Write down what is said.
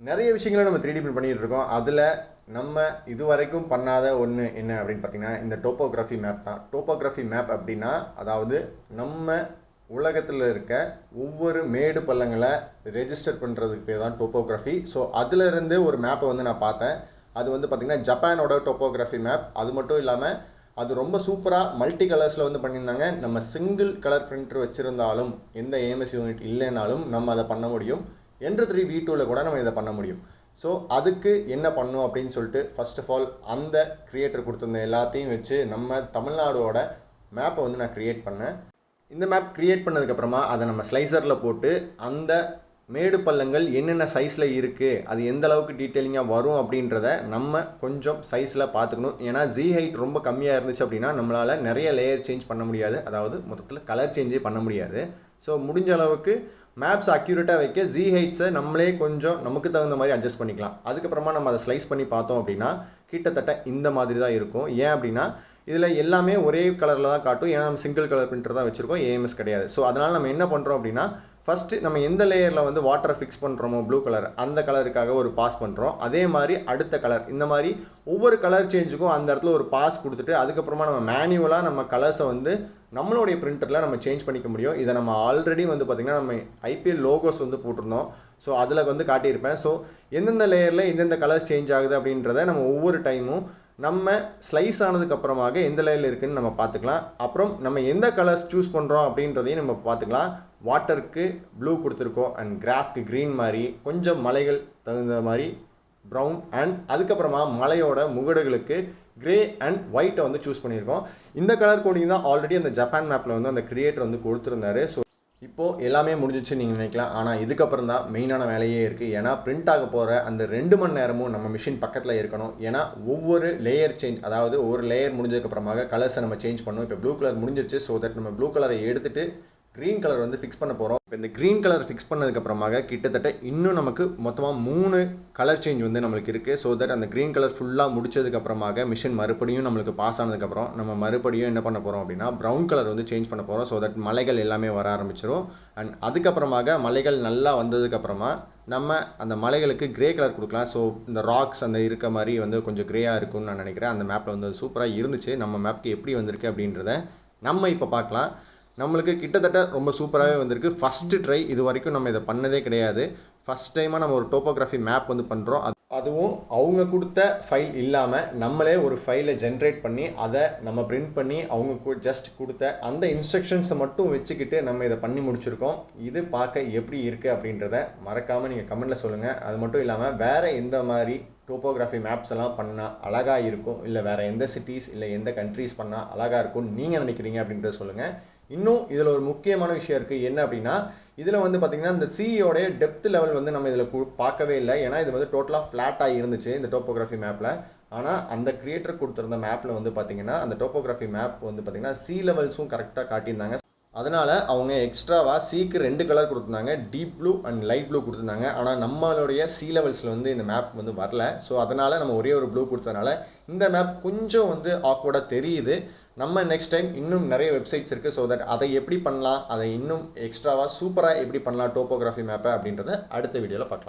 நிறைய விஷயங்களை நம்ம த்ரீ டி பிரிண்ட் பண்ணிகிட்டு இருக்கோம் அதில் நம்ம இது வரைக்கும் பண்ணாத ஒன்று என்ன அப்படின்னு பார்த்தீங்கன்னா இந்த டோப்போகிராஃபி மேப் தான். டோப்போகிராஃபி மேப் அப்படின்னா அதாவது நம்ம உலகத்தில் இருக்க ஒவ்வொரு மேடு பள்ளங்களை ரெஜிஸ்டர் பண்ணுறதுக்கு பேர் தான் டோப்போகிராஃபி ஸோ அதிலிருந்து ஒரு மேப்பை வந்து நான் பார்த்தேன். அது வந்து பார்த்திங்கன்னா ஜப்பானோட டோப்போகிராஃபி மேப் அது மட்டும் இல்லாமல் அது ரொம்ப சூப்பராக மல்டி கலர்ஸில் வந்து பண்ணியிருந்தாங்க. நம்ம சிங்கிள் கலர் பிரிண்டர் வச்சுருந்தாலும் எந்த ஏஎம்எஸ் யூனிட் இல்லைனாலும் நம்ம அதை பண்ண முடியும். என்ற த்ரீ வி டூவில் கூட நம்ம இதை பண்ண முடியும். ஸோ அதுக்கு என்ன பண்ணும் அப்படின்னு சொல்லிட்டு ஃபர்ஸ்ட் ஆஃப் ஆல் அந்த கிரியேட்டர் கொடுத்துருந்த எல்லாத்தையும் வச்சு நம்ம தமிழ்நாடோட மேப்பை வந்து நான் க்ரியேட் பண்ணேன். இந்த மேப் க்ரியேட் பண்ணதுக்கப்புறமா அதை நம்ம ஸ்லைசரில் போட்டு அந்த மேடு பள்ளங்கள் என்னென்ன சைஸில் இருக்குது அது எந்த அளவுக்கு டீட்டெயிலிங்காக வரும் அப்படின்றத நம்ம கொஞ்சம் சைஸில் பார்த்துக்கணும். ஏன்னா ஜி ஹைட் ரொம்ப கம்மியாக இருந்துச்சு அப்படின்னா நம்மளால் நிறைய லேயர் சேஞ்ச் பண்ண முடியாது. அதாவது மொத்தத்தில் கலர் சேஞ்சே பண்ண முடியாது. ஸோ முடிஞ்ச அளவுக்கு மேப்ஸ் அக்யூரேட்டாக வைக்க ஜி ஹைட்ஸை நம்மளே கொஞ்சம் நமக்கு தகுந்த மாதிரி அட்ஜஸ்ட் பண்ணிக்கலாம். அதுக்கப்புறமா நம்ம அதை ஸ்லைஸ் பண்ணி பார்த்தோம் அப்படின்னா கிட்டத்தட்ட இந்த மாதிரி தான் இருக்கும். ஏன் அப்படின்னா இதில் எல்லாமே ஒரே கலரில் தான் காட்டும். ஏன்னா நம்ம சிங்கிள் கலர் பிரிண்டர் தான் வச்சுருக்கோம். ஏஎம்எஸ் கிடையாது. ஸோ அதனால் நம்ம என்ன பண்ணுறோம் அப்படின்னா ஃபஸ்ட்டு நம்ம எந்த லேயரில் வந்து வாட்டரை ஃபிக்ஸ் பண்ணுறோமோ ப்ளூ கலர் அந்த கலருக்காக ஒரு பாஸ் பண்ணுறோம் அதே மாதிரி அடுத்த கலர் இந்த மாதிரி ஒவ்வொரு கலர் சேஞ்சுக்கும் அந்த இடத்துல ஒரு பாஸ் கொடுத்துட்டு அதுக்கப்புறமா நம்ம மேனுவலாக நம்ம கலர்ஸை வந்து நம்மளுடைய பிரிண்டரில் நம்ம சேஞ்ச் பண்ணிக்க முடியும். இதை நம்ம ஆல்ரெடி வந்து பார்த்திங்கன்னா நம்ம ஐபிஎல் லோகோஸ் வந்து போட்டிருந்தோம். ஸோ அதில் வந்து காட்டியிருப்பேன். ஸோ எந்தெந்த லேயரில் எந்தெந்த கலர்ஸ் சேஞ்ச் ஆகுது அப்படின்றத நம்ம ஒவ்வொரு டைமும் நம்ம ஸ்லைஸ் ஆனதுக்கு அப்புறமாக எந்த லேயரில் இருக்குதுன்னு நம்ம பார்த்துக்கலாம் அப்புறம் நம்ம எந்த கலர்ஸ் சூஸ் பண்ணுறோம் அப்படின்றதையும் நம்ம பார்த்துக்கலாம் வாட்டருக்கு ப்ளூ கொடுத்துருக்கோம் அண்ட் கிராஸ்க்கு க்ரீன் மாதிரி கொஞ்சம் மலைகள் தகுந்த மாதிரி ப்ரௌன் அண்ட் அதுக்கப்புறமா மலையோட முகடுகளுக்கு க்ரே அண்ட் ஒயிட்டை வந்து சூஸ் பண்ணியிருக்கோம். இந்த கலர் கோடிங் தான் ஆல்ரெடி அந்த ஜப்பான் மேப்பில் வந்து அந்த கிரியேட்டர் வந்து கொடுத்துருந்தாரு. ஸோ இப்போது எல்லாமே முடிஞ்சிச்சு நீங்கள் நினைக்கலாம். ஆனால் இதுக்கப்புறம் தான் மெயினான வேலையே இருக்குது ஏன்னா பிரிண்ட் ஆக போகிற அந்த ரெண்டு மணி நேரமும் நம்ம மிஷின் பக்கத்தில் இருக்கணும். ஏன்னா ஒவ்வொரு லேயர் சேஞ்ச் அதாவது ஒரு லேயர் முடிஞ்சதுக்கப்புறமாக கலர்ஸை நம்ம சேஞ்ச் பண்ணணும். இப்போ ப்ளூ கலர் முடிஞ்சிருச்சு. ஸோ தட் நம்ம ப்ளூ கலரை எடுத்துகிட்டு க்ரீன் கலர் வந்து ஃபிக்ஸ் பண்ண போகிறோம் இப்போ இந்த க்ரீன் கலர் ஃபிக்ஸ் பண்ணதுக்கப்புறமாக கிட்டத்தட்ட இன்னும் நமக்கு மொத்தமாக மூணு கலர் சேஞ்ச் வந்து நம்மளுக்கு இருக்குது ஸோ தட் அந்த க்ரீன் கலர் ஃபுல்லாக முடிச்சதுக்கப்புறமாக மிஷின் மறுபடியும் நம்மளுக்கு பாஸ் ஆனதுக்கப்புறம் நம்ம மறுபடியும் என்ன பண்ண போகிறோம் அப்படின்னா ப்ரௌன் கலர் வந்து சேஞ்ச் பண்ண போகிறோம் ஸோ தட் மலைகள் எல்லாமே வர ஆரம்பிச்சிடும் அண்ட் அதுக்கப்புறமாக மலைகள் நல்லா வந்ததுக்கப்புறமா நம்ம அந்த மலைகளுக்கு கிரே கலர் கொடுக்கலாம். ஸோ இந்த ராக்ஸ் அந்த இருக்க மாதிரி வந்து கொஞ்சம் கிரேயாக இருக்கும்னு நான் நினைக்கிறேன். அந்த மேப்பில் வந்து சூப்பராக இருந்துச்சு. நம்ம மேப்க்கு எப்படி வந்திருக்கு அப்படின்றத நம்ம இப்போ பார்க்கலாம். நம்மளுக்கு கிட்டத்தட்ட ரொம்ப சூப்பராகவே வந்திருக்கு. ஃபஸ்ட்டு ட்ரை இது வரைக்கும் நம்ம இதை பண்ணதே கிடையாது. ஃபஸ்ட் டைமாக நம்ம ஒரு டோப்போகிராஃபி மேப் வந்து பண்ணுறோம் அது அதுவும் அவங்க கொடுத்த ஃபைல் இல்லாமல் நம்மளே ஒரு ஃபைலை ஜென்ரேட் பண்ணி அதை நம்ம பிரிண்ட் பண்ணி அவங்க ஜஸ்ட் கொடுத்த அந்த இன்ஸ்ட்ரக்ஷன்ஸை மட்டும் வச்சுக்கிட்டு நம்ம இதை பண்ணி முடிச்சிருக்கோம். இது பார்க்க எப்படி இருக்குது அப்படின்றத மறக்காமல் நீங்கள் கமெண்ட்டில் சொல்லுங்கள் அது மட்டும் இல்லாமல் வேறு எந்த மாதிரி டோப்போகிராஃபி மேப்ஸ் எல்லாம் பண்ணால் அழகாக இருக்கும்? இல்லை வேறு எந்த சிட்டிஸ் இல்லை எந்த கண்ட்ரீஸ் பண்ணால் அழகாக இருக்கும்னு நீங்கள் நினைக்கிறீங்க அப்படின்றத சொல்லுங்கள் இன்னும் இதில் ஒரு முக்கியமான விஷயம் இருக்குது என்ன அப்படின்னா இதில் வந்து பார்த்திங்கன்னா இந்த சியோடைய டெப்த் லெவல் வந்து நம்ம இதில் கு பார்க்கவே இல்லை. ஏன்னா இது வந்து டோட்டலாக ஃப்ளாட்டாக இருந்துச்சு இந்த டோப்போகிராஃபி மேப்பில் ஆனால் அந்த கிரியேட்டர் கொடுத்துருந்த மேப்பில் வந்து பார்த்திங்கன்னா அந்த டோப்போகிராஃபி மேப் வந்து பார்த்திங்கன்னா சி லெவல்ஸும் கரெக்டாக காட்டியிருந்தாங்க. அதனால் அவங்க எக்ஸ்ட்ராவாக சீக்கு ரெண்டு கலர் கொடுத்துருந்தாங்க. Deep blue and light blue கொடுத்துருந்தாங்க. ஆனால் நம்மளுடைய சி லெவல்ஸில் வந்து இந்த மேப் வந்து வரல. ஸோ அதனால் நம்ம ஒரே ஒரு ப்ளூ கொடுத்ததுனால இந்த மேப் கொஞ்சம் வந்து ஆக்வர்டாக தெரியுது. நம்ம நெக்ஸ்ட் டைம் இன்னும் நிறைய வெப்சைட்ஸ் இருக்குது ஸோ தட் அதை எப்படி பண்ணலாம் அதை இன்னும் எக்ஸ்ட்ராவாக சூப்பராக எப்படி பண்ணலாம் டோப்போகிராஃபி மேப்பை அப்படின்றத அடுத்த வீடியோவில் பார்க்கலாம்.